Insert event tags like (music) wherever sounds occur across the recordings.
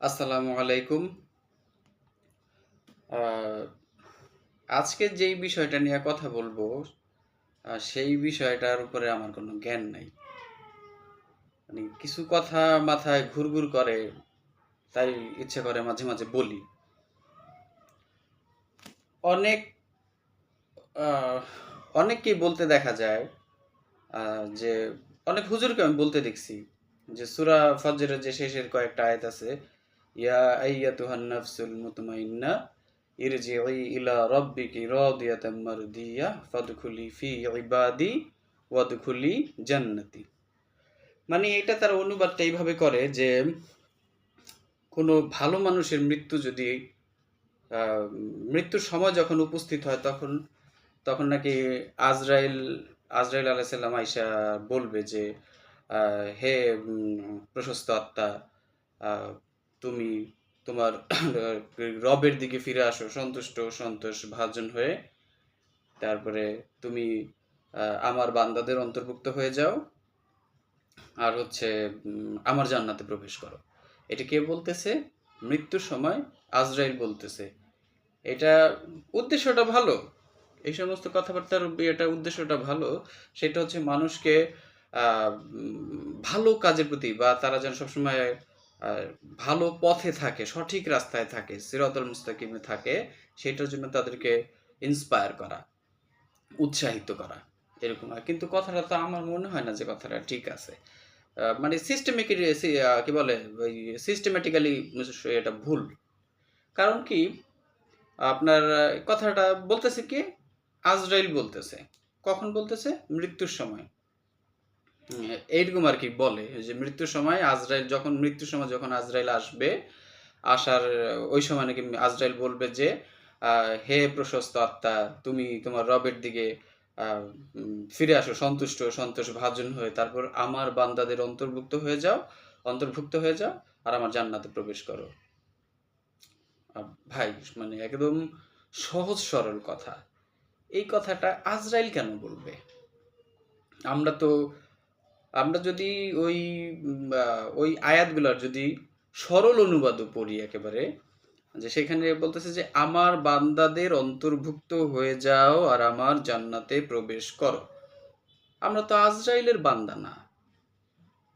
আসসালামু আলাইকুম। আজকে যেই বিষয়টা নিয়ে কথা বলব সেই বিষয়টার উপরে আমার কোনো জ্ঞান নাই। মানে কিছু কথা মাথায় ঘুরঘুর করে, তাই ইচ্ছে করে মাঝে মাঝে বলি। অনেক অনেককেই বলতে দেখা যায় যে, অনেক হুজুরকে আমি বলতে দেখছি, যে সুরা ফজরের যে শেষের কয়েকটা আয়াত আছে ইলা রাব্বিকি ফি মানে এটা তার অনুবাদটা এইভাবে করে যে, কোনো ভালো মানুষের মৃত্যু যদি মৃত্যুর সময় যখন উপস্থিত হয়, তখন তখন নাকি আজরাইল আজরাইল আলাইসাল্লাম আইসা বলবে যে হে প্রশস্ত আত্মা তুমি তোমার (clears throat) রবের দিকে ফিরে আসো, সন্তুষ্ট, সন্তোষ, ভাজন হয়ে। তারপরে তুমি আমার বান্দাদের অন্তর্ভুক্ত হয়ে যাও। আর হচ্ছে আমার জান্নাতে প্রবেশ করো। এটা কে বলতেছে? মৃত্যুর সময় আজরাইল বলতেছে। এটা উদ্দেশ্যটা ভালো। এই সমস্ত কথাবার্তার এটা উদ্দেশ্যটা ভালো। সেটা হচ্ছে মানুষকে ভালো কাজের প্রতি বা তারা যেন সবসময় ভালো পথে থাকে, সঠিক রাস্তায় থাকে সিরাতুল মুস্তাকিমে থাকে, সেটার জন্য তাদেরকে ইন্সপায়ার করা, উৎসাহিত করা, এরকম আর কিন্তু কথাটা তো আমার মনে হয় না যে কথাটা ঠিক আছে। মানে সিস্টেমিক্যালি কি বলে সিস্টেমেটিক্যালি এটা ভুল। কারণ কি, আপনার, কথাটা বলতেছে কি? আজরাইল বলতেছে। কখন বলতেছে? মৃত্যুর সময়। এইরকম আর কি বলে যে মৃত্যুর সময় আজরাইল যখন, মৃত্যুর সময় যখন আজরাইল আসবে, আসার, ওই সময় নাকি আজরাইল বলবে যে হে প্রশস্ত আত্মা, তুমি তোমার রবের দিকে ফিরে আসো, সন্তুষ্ট, সন্তোষ ভাজন হয়ে, তারপর আমার বান্দাদের অন্তর্ভুক্ত হয়ে যাও, অন্তর্ভুক্ত হয়ে যাও, আর আমার জান্নাতে প্রবেশ করো। ভাই মানে একদম সহজ সরল কথা। এই কথাটা আজরাইল কেন বলবে? আমরা তো আমরা যদি ওই ওই আয়াতগুলোর যদি সরল অনুবাদও পড়ি একেবারে, যে সেখানে বলতেছে যে, আমার বান্দাদের অন্তর্ভুক্ত হয়ে যাও আর আমার জান্নাতে প্রবেশ করো। আমরা তো আজরাইলের বান্দা না,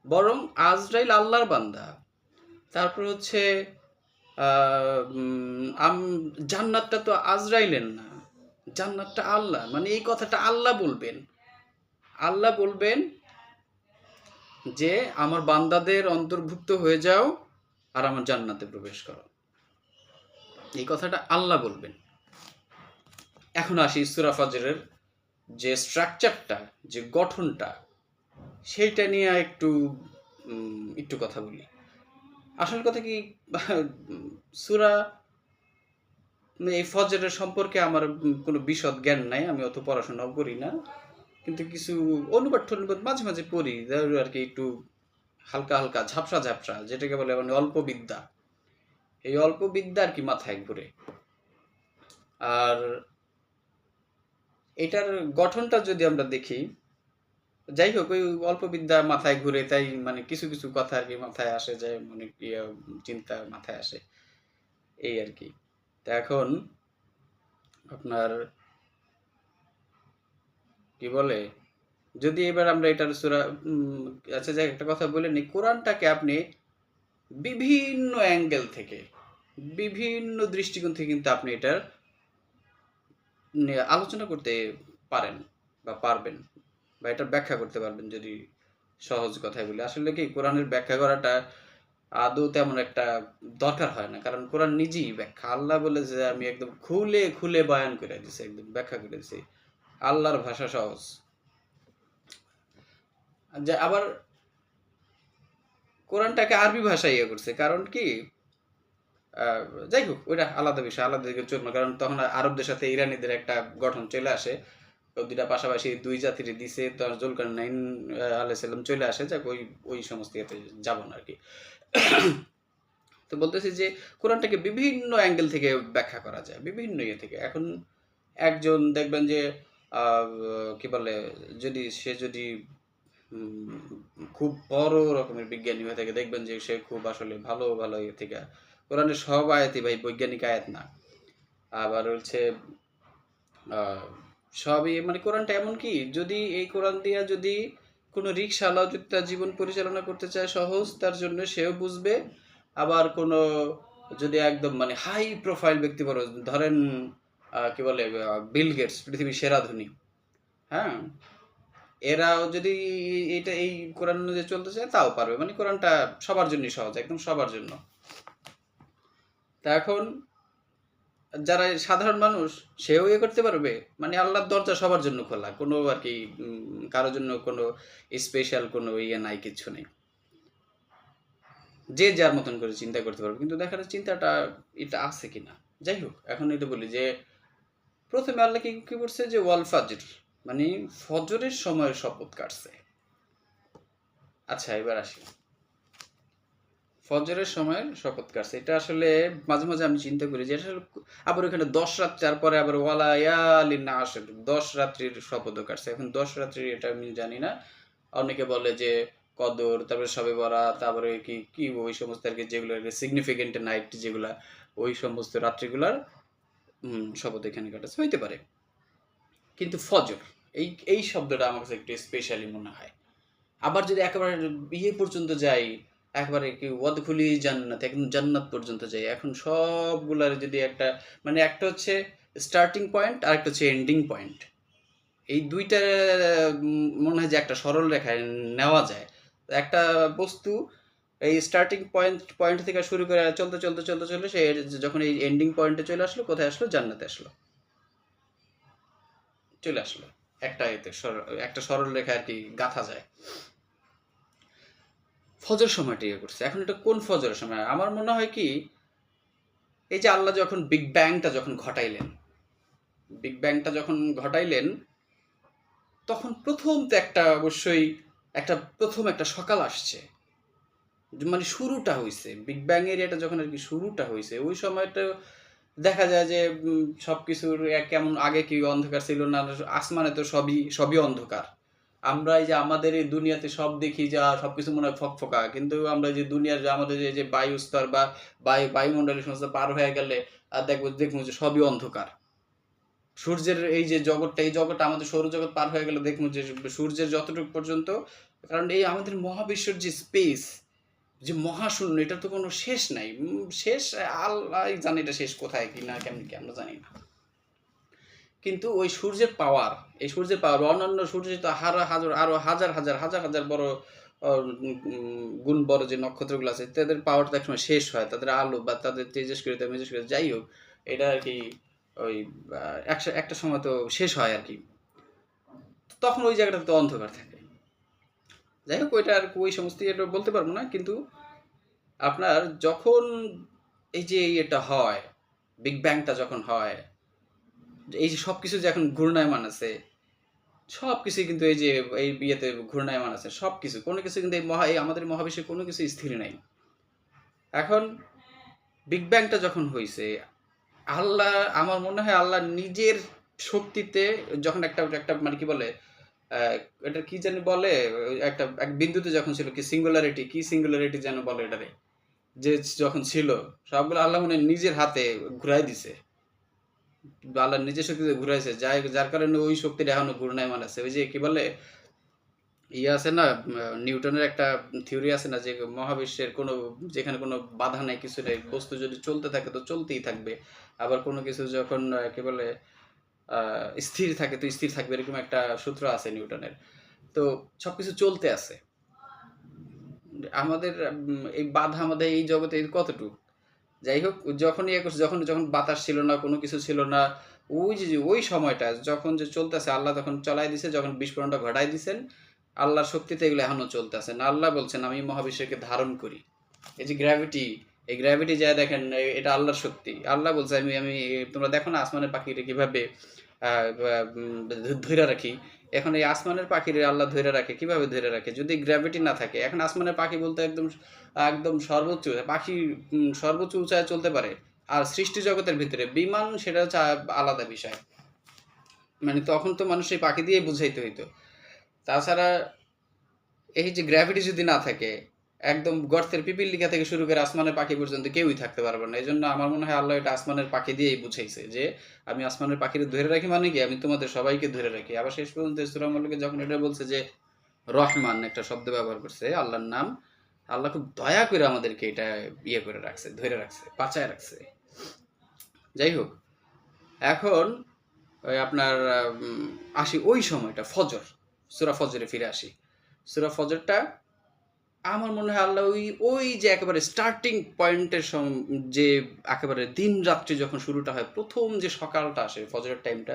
বরং আজরাইল আল্লাহর বান্দা। তারপর হচ্ছে জান্নাতটা তো আজরাইলের না, জান্নাতটা আল্লাহ মানে এই কথাটা আল্লাহ বলবেন। আল্লাহ বলবেন যে আমার বান্দাদের অন্তর্ভুক্ত হয়ে যাও আর আমার জান্নাতে প্রবেশ করো। এই কথাটা আল্লাহ বলবেন। এখন আসি সূরা ফাজরের যে স্ট্রাকচারটা যে গঠনটা, সেইটা নিয়ে একটু একটু কথা বলি। আসল কথা কি, সুরা এই ফজরের সম্পর্কে আমার কোনো বিশদ জ্ঞান নাই, আমি অত পড়াশোনাও করি না। কিন্তু কিছু অনুবাদ টনুবাদ মাঝে মাঝে পড়ি আর কি একটু হালকা হালকা, ঝাপসা ঝাপসা, যেটাকে বলে মানে অল্প বিদ্যা। এই অল্প বিদ্যা আর কি মাথায় ঘুরে। আর এটার গঠনটা যদি আমরা দেখি, যাই হোক, ওই অল্প বিদ্যা মাথায় ঘুরে, তাই মানে কিছু কিছু কথা আর কি মাথায় আসে যায় মানে চিন্তা মাথায় আসে। এই আর কি। এখন আপনার কি বলে? যদি এবার আমরা এটার সুরা আচ্ছা যাই একটা কথা বলে নি কোরআনটাকে আপনি বিভিন্ন অ্যাঙ্গেল থেকে, বিভিন্ন দৃষ্টিকোণ থেকে কিন্তু আপনি এটার আলোচনা করতে পারেন বা পারবেন বা এটা ব্যাখ্যা করতে পারবেন যদি সহজ কথায় বলি। আসলে কি, কোরআনের ব্যাখ্যা করাটা আদৌ তেমন একটা দরকার হয় না। কারণ কোরআন নিজেই ব্যাখ্যা। আল্লাহ বলে যে, আমি একদম খুলে খুলে বয়ান করে দিছি, একদম ব্যাখ্যা করে দিছি। আল্লাহর ভাষা সহজ। যে আবার কোরআনটাকে আরবি ভাষায় ইয়ে করছে, কারণ কি? যাই হোক, ওইটা আলাদা বিষয়, আলাদা দিকে কারণ তখন আরবদের সাথে ইরানিদের একটা গঠন চলে আসে। ওই দুইটা পাশাপাশি দুই জাতির দিছে তখন জুলকার নাইন আলাইসাল্লাম চলে আসে, যাক, ওই ওই সমস্ত ইয়েতে যাব না আর কি। (coughs) তো বলতেছি যে, কোরআনটাকে বিভিন্ন অ্যাঙ্গেল থেকে ব্যাখ্যা করা যায়, বিভিন্ন ইয়ে থেকে। এখন একজন দেখবেন যে কি বলে, যদি সে যদি খুব বড় রকমের বিজ্ঞানী হয়ে থাকে, দেখবেন যে সে খুব আসলে ভালো ভালো ইয়ে থেকে। কোরআনের সব আয়াতই ভাই বৈজ্ঞানিক আয়াত না। আবার হচ্ছে সবই মানে কোরআনটা এমন কি, যদি এই কোরআন দিয়া যদি কোনো রিক্সাওয়ালা যদি তার জীবন পরিচালনা করতে চায় সহজ, তার জন্য সেও বুঝবে। আবার কোনো যদি একদম মানে হাই প্রোফাইল ব্যক্তি বড় ধরেন কি বলে বিল গেটস পৃথিবীর সেরা ধনী। হ্যাঁ? এরাও যদি এটা, এই কোরআন অনুযায়ী চলতে চায়, তাও পারবে। মানে কোরআনটা সবার জন্যই সহজ, একদম সবার জন্য। তা এখন যারা সাধারণ মানুষ, সেও ইয়ে করতে পারবে? মানে আল্লাহর দরজা সবার জন্য খোলা। কোনো আর কি কারোর জন্য কোনো স্পেশাল কোনো ইয়ে নাই, কিছু নেই। যে যার মতন করে চিন্তা করতে পারবে। কিন্তু দেখা যাচ্ছে চিন্তাটা এটা আছে কিনা? যাই হোক, এখন এটা বলি যে প্রথমে আল্লাহ কি করছে যে, ওয়াল ফাজর মানে ফজরের সময়ের শপথ কাটছে। আচ্ছা এবার আসি। ফজরের সময় শপথ কাটছে। এটা আসলে মাঝে মাঝে আমি চিন্তা করি যে আসলে আবার ওখানে দশ রাত্রি পরে আবার ওয়ালা ইয়ালিন না আসে দশ রাত্রির শপথও কাটছে। এখন দশ রাত্রির এটা আমি জানি না। অনেকে বলে যে, কদর, তারপরে সবে বরা তারপরে কি কি ওই সমস্ত আর কি যেগুলো সিগনিফিকেন্ট নাইট যেগুলা, ওই সমস্ত রাত্রিগুলার শপথ এখানে কাটাচ্ছে হইতে পারে। কিন্তু ফজর, এই এই শব্দটা আমার কাছে একটু স্পেশালি মনে হয়। আবার যদি একেবারে বিয়ে পর্যন্ত যাই, একবারে কি ওয়াদখুলি জান্নাত, একদম জান্নাত পর্যন্ত যাই, এখন সবগুলার যদি একটা মানে একটা হচ্ছে স্টার্টিং পয়েন্ট আর একটা হচ্ছে এন্ডিং পয়েন্ট এই দুইটা মনে হয় যে একটা সরল রেখায় নেওয়া যায়। একটা বস্তু এই স্টার্টিং পয়েন্ট পয়েন্ট থেকে শুরু করে চলতে চলতে চলতে চলতে সে যখন এই এন্ডিং পয়েন্টে চলে আসলো, কোথায় আসলো? জান্নাতে আসলো। চলে আসলো। একটা এতে একটা সরল রেখা আর কি গাঁথা যায়। ফজর সময়টা ইয়ে করছে। এখন এটা কোন ফজরের সময়? আমার মনে হয় কি, এই যে আল্লাহ যখন বিগ ব্যাংটা যখন ঘটাইলেন বিগ ব্যাংটা যখন ঘটাইলেন, তখন প্রথম তো একটা অবশ্যই একটা, প্রথম একটা সকাল আসছে। মানে শুরুটা হয়েছে বিগ ব্যাং এর এটা যখন আর কি শুরুটা হয়েছে ওই সময়টা দেখা যায় যে সব কিছুর কেমন আগে কি অন্ধকার ছিল না আসমানে তো সবই সবই অন্ধকার। আমরা এই যে আমাদের এই দুনিয়াতে সব দেখি যা সব কিছু মনে হয় ফকফকা। কিন্তু আমরা যে দুনিয়ার যে আমাদের যে বায়ু স্তর বা বায়ু, বায়ুমণ্ডলের সমস্ত পার হয়ে গেলে, আর দেখব দেখব যে সবই অন্ধকার। সূর্যের এই যে জগৎটা, এই জগৎটা আমাদের সৌরজগৎ পার হয়ে গেলে দেখব যে, সূর্যের যতটুকু পর্যন্ত, কারণ এই আমাদের মহাবিশ্বের যে স্পেস যে মহাশূন্য এটা তো কোনো শেষ নাই। শেষ আল্লাহ জানে এটা শেষ কোথায় কি না কেমন কি আমরা জানি না। কিন্তু ওই সূর্যের পাওয়ার এই সূর্যের পাওয়ার অন্যান্য সূর্য তো হারা হাজার আরও হাজার হাজার হাজার হাজার বড় গুণ বড় যে নক্ষত্রগুলো আছে তাদের পাওয়ারটা একসময় শেষ হয়। তাদের আলো বা তাদের তেজস্ক্রিয়তা মেজস্ক্রিয়তা যাই হোক এটা আর কি ওই আহ, একটা সময় তো শেষ হয় আর কি। তখন ওই জায়গাটা তো অন্ধকার থাকে। যাই হোক ওইটা আর ওই সমস্ত এটা বলতে পারব না কিন্তু আপনার যখন এই যে এটা হয় বিগ ব্যাংটা যখন হয়, এই যে সব কিছু যে এখন ঘূর্ণায়মান আছে সব কিছু কিন্তু এই যে এই বিয়েতে ঘূর্ণায়মান আছে সব কিছু কোনো কিছু কিন্তু এই মহা, এই আমাদের মহাবিশ্বে কোনো কিছু স্থির নাই। এখন বিগ ব্যাংটা যখন হয়েছে আল্লাহ, আমার মনে হয় আল্লাহ নিজের শক্তিতে যখন একটা একটা মানে কি বলে এটা কি জানি বলে, একটা, এক বিন্দুতে যখন ছিল, কি সিঙ্গুলারিটি কি সিঙ্গুলারিটি যেন বলে এটারে? যে যখন ছিল সবগুলো আল্লাহ মনে নিজের হাতে ঘুরাই দিছে। আল্লাহ নিজের শক্তিতে ঘুরাইছে, যাই যার কারণে ওই শক্তির এখনও ঘূর্ণায়মান আছে। ওই যে কি বলে ইয়ে আছে না, নিউটনের একটা থিওরি আছে না, যে মহাবিশ্বের কোনো, যেখানে কোনো বাধা নাই, কিছু নেই, বস্তু যদি চলতে থাকে তো চলতেই থাকবে। আবার কোনো কিছু যখন, কি বলে স্থির থাকে তো স্থির থাকবে, এরকম একটা সূত্র আছে নিউটনের। তো সবকিছু চলতে আছে। আমাদের এই বাধা আমাদের এই জগতে কতটুকু? যাই হোক যখনই করছে যখন যখন বাতাস ছিল না কোনো কিছু ছিল না ওই যে ওই সময়টা যখন যে চলতেছে আল্লাহ তখন চলাই দিছে যখন বিস্ফোরণটা ঘটাই দিছেন আল্লাহর শক্তিতে এগুলো এখনও চলতেছে না। আল্লাহ বলছেন আমি মহাবিশ্বকে ধারণ করি। এই যে গ্র্যাভিটি এই গ্র্যাভিটি যা দেখেন এটা আল্লাহর শক্তি। আল্লাহ বলছে আমি আমি তোমরা দেখো না আসমানের পাখিটা কীভাবে আহ, উম, ধরে রাখি? এখন এই আসমানের পাখির আল্লাহ ধরে রাখে, কীভাবে ধরে রাখে? যদি গ্র্যাভিটি না থাকে, এখন আসমানের পাখি বলতে একদম একদম সর্বোচ্চ, পাখি সর্বোচ্চ উঁচায় চলতে পারে। আর সৃষ্টি জগতের ভিতরে বিমান সেটা হচ্ছে আলাদা বিষয়। মানে তখন তো মানুষ এই পাখি দিয়ে বুঝাইতে হইতো। তাছাড়া এই যে গ্র্যাভিটি যদি না থাকে একদম গর্তের পিপিলিকা থেকে শুরু করে আসমানের পাখি পর্যন্ত কেউই থাকতে পারবে না। এই জন্য আমার মনে হয় আল্লাহ এটা আসমানের পাখি দিয়েই বুঝাইছে যে, আমি আসমানের পাখিকে ধরে রাখি মানে কি? আমি তোমাদের সবাইকে ধরে রাখি। আবার শেষ পর্যন্ত সুরামল্লিকে যখন এটা বলছে যে, রহমান একটা শব্দ ব্যবহার করছে, আল্লাহর নাম, আল্লাহ খুব দয়া করে আমাদেরকে এটা ইয়ে করে রাখছে, ধরে রাখছে, বাঁচায় রাখছে। যাই হোক, এখন ওই আপনার আসি ওই সময়টা, ফজর, সুরা ফজরে ফিরে আসি। সুরা ফজরটা আমার মনে হয় আল্লাহ ওই ওই যে একেবারে স্টার্টিং পয়েন্টের যে একেবারে দিন রাত্রি যখন শুরুটা হয়, প্রথম যে সকালটা আসে, ফজরের টাইমটা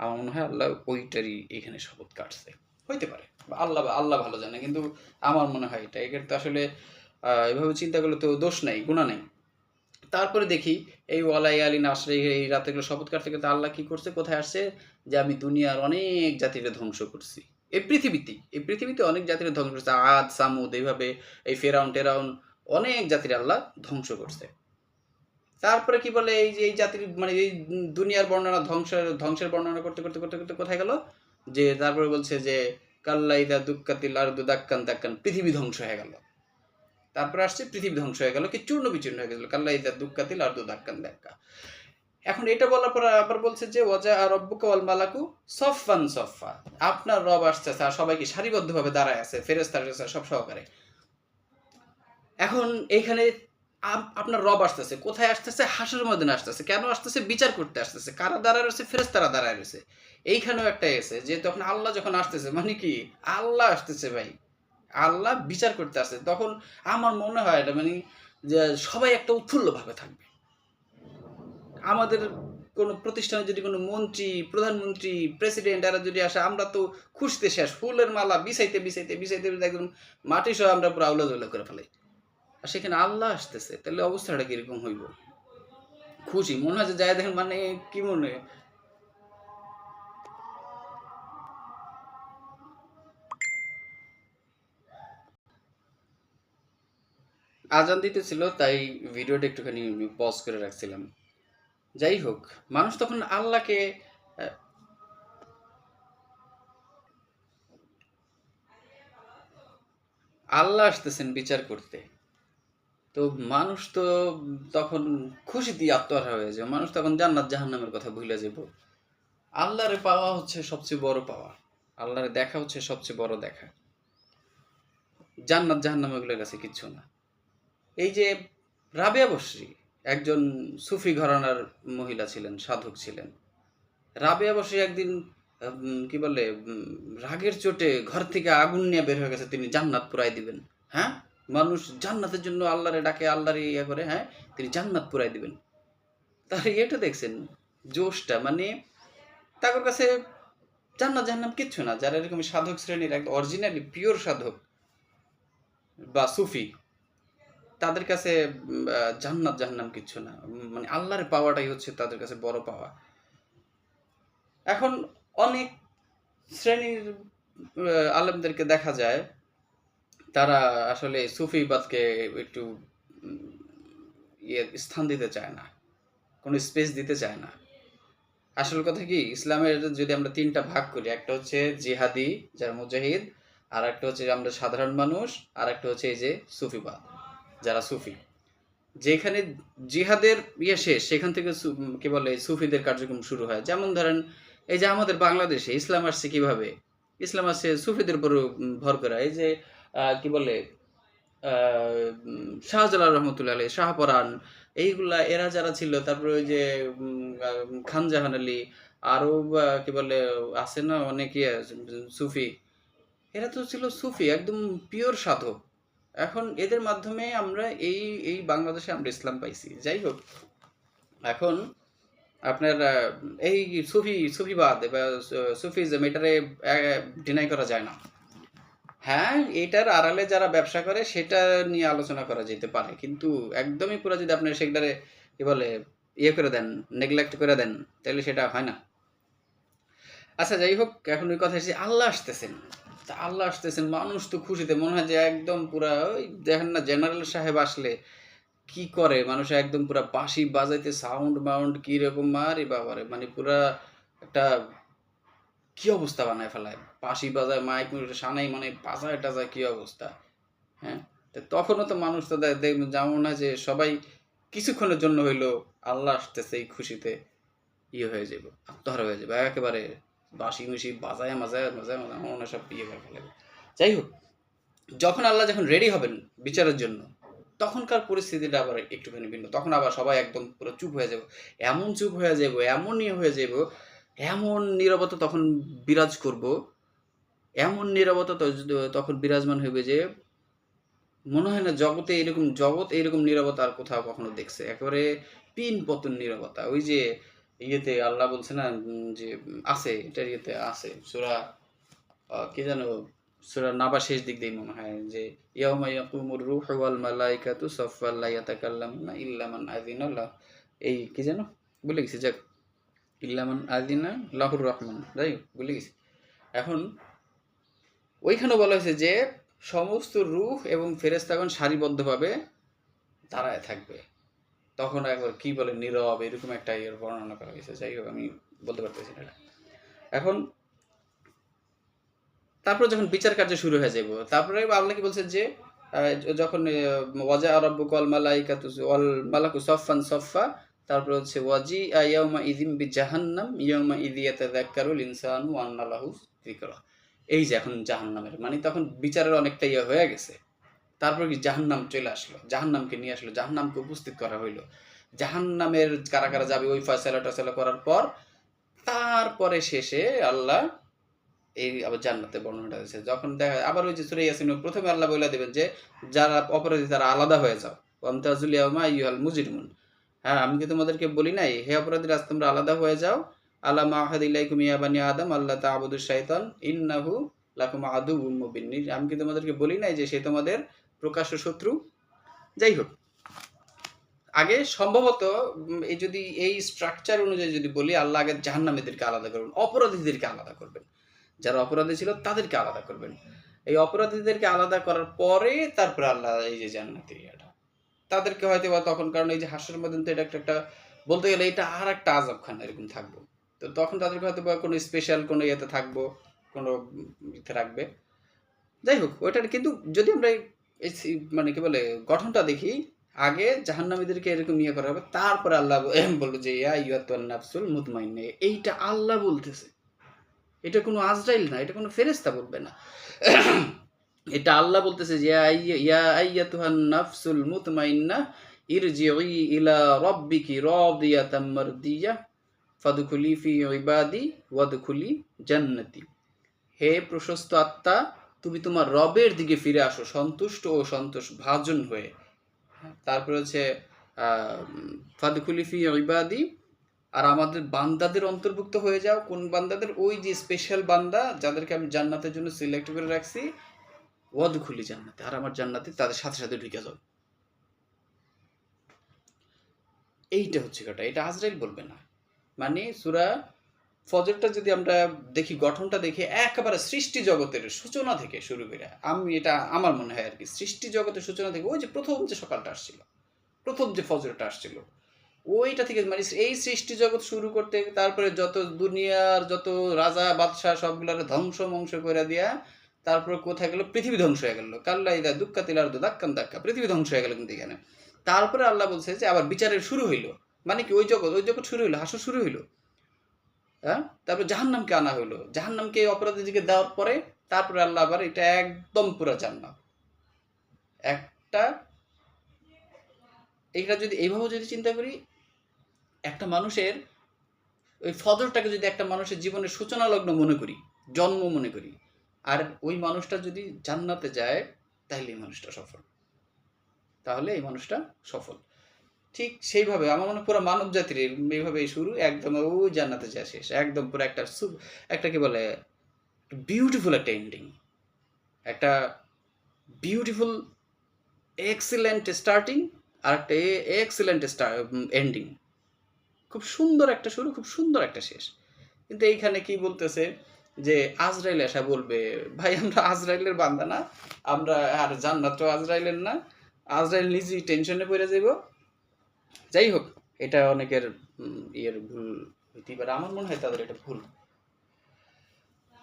আমার মনে হয় আল্লাহ ওইটারই এখানে শপথ কাটছে। হইতে পারে। আল্লাহ আল্লাহ ভালো জানে, কিন্তু আমার মনে হয় এটা। এখানে তো আসলে এভাবে চিন্তা করলে তো দোষ নাই গুণা নাই। তারপরে দেখি, এই ওয়ালাই আলী নাসরে এই রাতেগুলো শপথ কাটতে কাটতে আল্লাহ কি করছে, কোথায় আসছে? যে আমি দুনিয়ার অনেক জাতিরে ধ্বংস করছি। এই পৃথিবীতে এই পৃথিবীতে অনেক জাতিরে ধ্বংস করছে। আদ, সামুদ, এইভাবে এই ফেরাউন, টেরাউন, অনেক জাতির আল্লাহ ধ্বংস করছে। তারপরে কি বলে এই যে, এই জাতির মানে এই দুনিয়ার বর্ণনা ধ্বংসের ধ্বংসের বর্ণনা করতে করতে করতে করতে কোথায় গেল? যে তারপরে বলছে যে কাল্লাইদা দুক্কাতিল আর দুদাক্কান দাক্কান দাক্কান, পৃথিবী ধ্বংস হয়ে গেল। তারপরে আসছে, পৃথিবী ধ্বংস হয়ে গেল, কি চূর্ণ বিচূর্ণ হয়ে গেল কাল্লাইদা দুক্কাতিল আর দুদাক্কান দাক্কা। এখন এটা বলার পর আবার বলছে যে, ওয়াজা আর রব্বুকা ওয়াল মালাকু সফান সফা আপনার রব আসছে আর সবাইকে সারিবদ্ধভাবে দাঁড়ায় আছে ফেরেস্তার সব সহকারে। এখন এইখানে আপ- আপনার রব আসতেছে, কোথায় আসতেছে? হাসের ময়দানে আসতেছে। কেন আসতেছে? বিচার করতে আসতেছে। কারা দাঁড়ায় রয়েছে? ফেরেস্তারা দাঁড়ায় রয়েছে। এইখানেও একটা এসে যে, তখন আল্লাহ যখন আসতেছে মানে কি? আল্লাহ আসতেছে ভাই। আল্লাহ বিচার করতে আসছে। তখন আমার মনে হয় এটা মানে যে, সবাই একটা উৎফুল্লভাবে থাকবে। আমাদের কোনো প্রতিষ্ঠানে যদি কোনো মন্ত্রী, প্রধানমন্ত্রী প্রেসিডেন্ট এরা যদি আসে, আমরা তো খুশতে শেষ। ফুলের মালা বিছাইতে বিছাইতে বিছাইতে একদম মাটি সহ আমরা পুরো আউলা জৌলা করে ফেলাই। আর সেখানে আল্লাহ আসতেছে, তাহলে অবস্থাটা কীরকম হইব? খুশি, মনে হয় যায় দেখেন মানে কি মনে? হয়? আজান দিতেছিল, তাই ভিডিওটা একটুখানি পজ করে রাখছিলাম। যাই হোক, মানুষ তখন আল্লাহকে আল্লাহ আসতেছেন বিচার করতে। তো মানুষ তো তখন খুশি দিয়ে আত্মহারা হয়ে যাবে মানুষ তখন জান্নাত জাহান্নামের কথা ভুলে যাব আল্লাহরে পাওয়া হচ্ছে সবচেয়ে বড় পাওয়া। আল্লাহরে দেখা হচ্ছে সবচেয়ে বড় দেখা। জান্নাত জাহান্নাম এগুলোর কাছে কিচ্ছু না। এই যে রাবেয়া বসরি একজন সুফি ঘরানার মহিলা ছিলেন, সাধক ছিলেন। রাবেয়া বসরি একদিন কি বলে রাগের চোটে ঘর থেকে আগুন নিয়ে বের হয়ে গেছে, তিনি জান্নাত পুরাই দিবেন। হ্যাঁ? মানুষ জান্নাতের জন্য আল্লাহরে ডাকে আল্লাহরে ইয়ে করে হ্যাঁ? তিনি জান্নাত পুরাই দিবেন। তার এটা দেখছেন, জোশটা মানে তাদের কাছে জান্নাত জাহান্নাম কিচ্ছু না। যারা এরকম সাধক শ্রেণির একদম অরিজিনালি পিওর সাধক বা সুফি তাদের কাছে জান্নাত, জাহান্নাম কিচ্ছু না। মানে আল্লাহর পাওয়াটাই হচ্ছে তাদের কাছে বড় পাওয়া। এখন অনেক শ্রেণির আলেমদেরকে দেখা যায়, তারা আসলে সুফিবাদকে একটু ইয়ে স্থান দিতে চায় না, কোনো স্পেস দিতে চায় না। আসল কথা কি, ইসলামের যদি আমরা তিনটা ভাগ করি, একটা হচ্ছে জিহাদি, যার মুজাহিদ আর একটা হচ্ছে আমরা সাধারণ মানুষ আর একটা হচ্ছে এই যে সুফিবাদ যারা সুফি। যেখানে জিহাদের ইয়ে শেষ সেখান থেকে কি বলে সুফিদের কার্যক্রম শুরু হয়। যেমন ধরেন এই যে আমাদের বাংলাদেশে ইসলাম আসছে কীভাবে? ইসলাম আসছে সুফিদের উপর ভর করা। এই যে কি বলে শাহজালাল রহমতুল্লাহ আলী শাহপরান এইগুলা এরা যারা ছিল তারপরে ওই যে উম, আহ, খান জাহান আলী আরও কি বলে আছে না অনেক ইয়ে সুফি। এরা তো ছিল সুফি একদম পিওর সাধক। এখন এদের মাধ্যমে আমরা এই এই বাংলাদেশে আমরা ইসলাম পাইছি। যাই হোক এখন আপনার এই সুফি, সুফিবাদ বা সুফিজম এটারে ডিনাই করা যায় না। হ্যাঁ এটার আড়ালে যারা ব্যবসা করে, সেটা নিয়ে আলোচনা করা যেতে পারে। কিন্তু একদমই পুরো যদি আপনার সেটারে কি বলে ইয়ে করে দেন নেগলেক্ট করে দেন, তাহলে সেটা হয় না। আচ্ছা যাই হোক এখন ওই কথা এসে আল্লাহ আসতেছেন। আল্লাহ আসতেছেন, মানুষ তো খুশিতে, মনে হয় যে একদম পুরা ওই দেখেন না জেনারেল সাহেব আসলে কি করে? মানুষ একদম পুরা বাঁশি বাজাইতে সাউন্ড মাউন্ড কি রকম মারি বাবারে মানে পুরা একটা কি অবস্থা বানায় ফেলায়? পাশি বাজায় মাইক সানাই মানে বাজায় টাজায় কি অবস্থা? হ্যাঁ? তো তখনও তো মানুষ তো দেখবেন যেমন হয় যে সবাই কিছুক্ষণের জন্য হইল আল্লাহ আসতেছে, এই খুশিতে ইয়ে হয়ে যাবে আত্মহারা হয়ে যাবে একেবারে বাসি মুসি বাজায় মাজায় মাজায় মাজায় মনে সব ইয়ে করে ফেলাবে যাই হোক, যখন আল্লাহ যখন রেডি হবেন বিচারের জন্য, তখনকার পরিস্থিতিটা আবার একটুখানি ভিন্ন। তখন আবার সবাই একদম পুরো চুপ হয়ে যাব, এমন চুপ হয়ে যাব, এমন ইয়ে হয়ে যাব, এমন নীরবতা তখন বিরাজ করব, এমন নীরবতা তখন বিরাজমান হইবে যে মনে হয় না জগতে এরকম, জগৎ এরকম নীরবতা আর কোথাও কখনো দেখছে। একেবারে পিন পতন নীরবতা। ওই যে ইয়েতে আল্লাহ বলছে না যে আছে এটার ইয়েতে আছে। সুরা কি জানো সুরা নাবা শেষ দিক দিয়ে মনে হয়, যে, ইয়াউমা ইয়াকুমুর রূহু ওয়াল মালাইকাতু সাফফান লা ইয়াতাকাল্লামুনা ইল্লা মান আযিনা লাহ। এই কি জানো ভুলে গেছি, যাক। ইল্লা মান আযিনা লাহুর রহমান, যাই ভুলে গেছি। এখন ওইখানে বলা হয়েছে যে, সমস্ত রূহ এবং ফেরেস্তাগণ সারিবদ্ধভাবে দাঁড়ায় থাকবে। তখন একবার কি বলে, নীরব, এরকম একটা ইয়ের বর্ণনা করা হয়েছে। যাই হোক, আমি বলতে পারতেছি না এটা। এখন তারপর যখন বিচার কার্য শুরু হয়ে যাবে তারপরে আল্লাহ কি বলছে যে যখন ওয়াজা আরব্বু কল মালাইকাতু ওয়াল মালাকু সফান সফা তারপর হচ্ছে ওয়াজি ইয়াউমা ইদিম বি জাহান্নাম, ইয়াউমা ইদি ইয়াতাযাক্কারুল ইনসানু ওয়া আন্না লাহু যিকরা। এই যে এখন জাহান্নামের মানে তখন বিচারের অনেকটা ইয়ে হয়ে গেছে। তারপর কি জাহান্নাম চলে আসলো, জাহান্নামকে নিয়ে আসলো, জাহান্নামকে উপস্থিত করা হইল। জাহান্নামের কারা কারা যাবে ওই ফয়সালা টয়সালা করার পর, তারপরে শেষে আল্লাহ এই আবার জান্নাতে বর্ণনাটা দিয়েছে। যখন দেখা আবার ওই যে সুরে ইয়াসিন প্রথমে আল্লাহ বলে দেবেন যে, যারা অপরাধী তারা আলাদা হয়ে যাও। ওয়ামতাজুল ইয়াউমা ইউহাল মুজিরমুন। হ্যাঁ আমি কি তোমাদেরকে বলি নাই? হে অপরাধীরা, আজ তোমরা আলাদা হয়ে যাও। আল্লাহ মাহাদ ইলাইকুম ইয়া বানি আদম আল্লাহ তাআবুদুশ শাইতান, ইন্নাহু লাকুম আদুউম মুবিন। আমি কি তোমাদেরকে বলি নাই যে সে তোমাদের প্রকাশ্য শত্রু। যাই হোক, আগে সম্ভবত এই যদি এই স্ট্রাকচার অনুযায়ী যদি বলি, আল্লাহ আগে জাহান্নামীদেরকে আলাদা করবেন, অপরাধীদেরকে আলাদা করবেন। যারা অপরাধী ছিল, তাদেরকে আলাদা করবেন। এই অপরাধীদেরকে আলাদা করার পরে তারপরে আল্লাহ এই যে জান্নাতি এটা তাদেরকে হয়তো বা তখন, কারণ এই যে হাস্যের মধ্যে তো এটা একটা একটা বলতে গেলে এটা আর একটা আজব খান এরকম থাকব। তো তখন তাদেরকে হয়তো বা কোনো স্পেশাল কোনো ইয়েতে থাকব, কোনো ইতে রাখবে। যাই হোক, ওইটার কিন্তু যদি আমরা এই- মানে কি বলে, গঠনটা দেখি। আগে জাহান্নামীদেরকে এরকম ইয়ে করা হবে, তারপরে আল্লাহ ব- এম বলল যে, ইয়া ইয়াতুন নাফসুল মুতমাইন্না। এইটা আল্লাহ বলতেছে। এটা কোনো আজরাইল না, এটা কোনো ফেরেস্তা বলবে না। এটা আল্লাহ বলতেছে যে, ইয়া আইয়া- ইয়া আইয়াতুহান নাফসুল ইলা রাব্বিকি ফাদখুলি ফি ইবাদি ওয়াদখুলি হে প্রশস্ত আত্মা তুমি তোমার রবের দিকে ফিরে আসো, সন্তুষ্ট ও সন্তোষ ভাজন হয়ে। তারপরে হচ্ছে ফাদখুলি ফি ইবাদি, আর আমাদের বান্দাদের অন্তর্ভুক্ত হয়ে যাও। কোন বান্দাদের? ওই যে স্পেশাল বান্দা যাদেরকে আমি জান্নাতের জন্য সিলেক্ট করে রাখছি, ওয়াদখুলি জান্নাতে। আর আমার জান্নাতে তাদের সাথে সাথে ঢুকে যাও। এইটা হচ্ছে কথা। এটা আজরাইল বলবে না। মানে সুরা ফজরটা যদি আমরা দেখি, গঠনটা দেখি একেবারে সৃষ্টি জগতের সূচনা থেকে শুরু করে, আমি এটা আমার মনে হয় আর কি, সৃষ্টি জগতের সূচনা থেকে ওই যে প্রথম যে সকালটা আসছিল, প্রথম যে ফজরটা আসছিল, ওইটা থেকে মানে এই সৃষ্টি জগৎ শুরু করতে, তারপরে যত দুনিয়ার যত রাজা, বাদশাহ সবগুলার ধ্বংস মংস করে দিয়া, তারপরে কোথায় গেল? পৃথিবী ধ্বংস হয়ে গেল। কাল্লা ইদা দুক্কা তিলার দাক্কান দাক্কা, পৃথিবী ধ্বংস হয়ে গেল কিন্তু এখানে। তারপরে আল্লাহ বলছে যে আবার বিচারের শুরু হইল। মানে কি ওই জগৎ ওই জগৎ শুরু হইল হাসু শুরু হইল। হ্যাঁ? তারপর জাহান্নামকে আনা হইল জাহান্নামকে এই অপরাধীকে দেওয়ার পরে তারপরে আল্লাহ আবার এটা একদম পুরো জান্নাত। একটা এটা যদি এইভাবে যদি চিন্তা করি, একটা মানুষের ওই ফজরটাকে যদি একটা মানুষের জীবনের সূচনা লগ্ন মনে করি, জন্ম মনে করি, আর ওই মানুষটা যদি জান্নাতে যায়, তাহলে এই মানুষটা সফল। তাহলে এই মানুষটা সফল। ঠিক সেইভাবে, আমার মনে পুরো মানব জাতির এই- এইভাবে শুরু, একদম ওই জান্নাতে যা শেষ, একদম পুরো একটা একটা কি বলে বিউটিফুল একটা এন্ডিং একটা বিউটিফুল এক্সিলেন্ট স্টার্টিং আর একটা এক্সিলেন্ট এন্ডিং খুব সুন্দর একটা শুরু, খুব সুন্দর একটা শেষ, কিন্তু এইখানে কি বলতেছে যে আজরাইল এসা বলবে, ভাই, আমরা আজরাইলের বান্দা না, আমরা আর জান্নাত আজরাইলের না, আজরাইল নিজেই টেনশনে পড়ে যাইব যাই হোক এটা অনেকের উম, ইয়ের ভুল হইতে পারে আমার মনে হয় তাদের এটা ভুল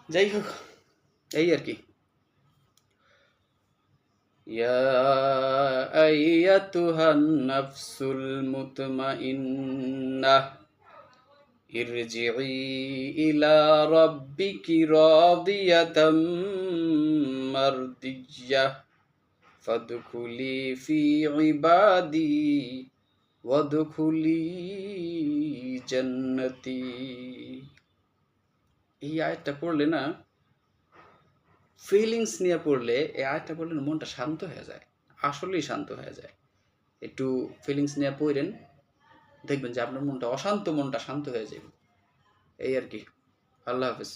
যাই হোক এই আর কি يا أيتها النفس المطمئنة ارجعي إلى ربك راضية مرضية فادخلي في عبادي ওয়াদখুলি জান্নাতি এই আয়াতটা পড়লে না ফিলিংস নিয়ে পড়লে এই আয়াতটা পড়লে মনটা শান্ত হয়ে যায়, আসলেই শান্ত হয়ে যায়। একটু ফিলিংস নিয়ে পড়েন, দেখবেন যে আপনার মনটা অশান্ত, মনটা শান্ত হয়ে যাবে। এই আর কি। আল্লাহ হাফিজ।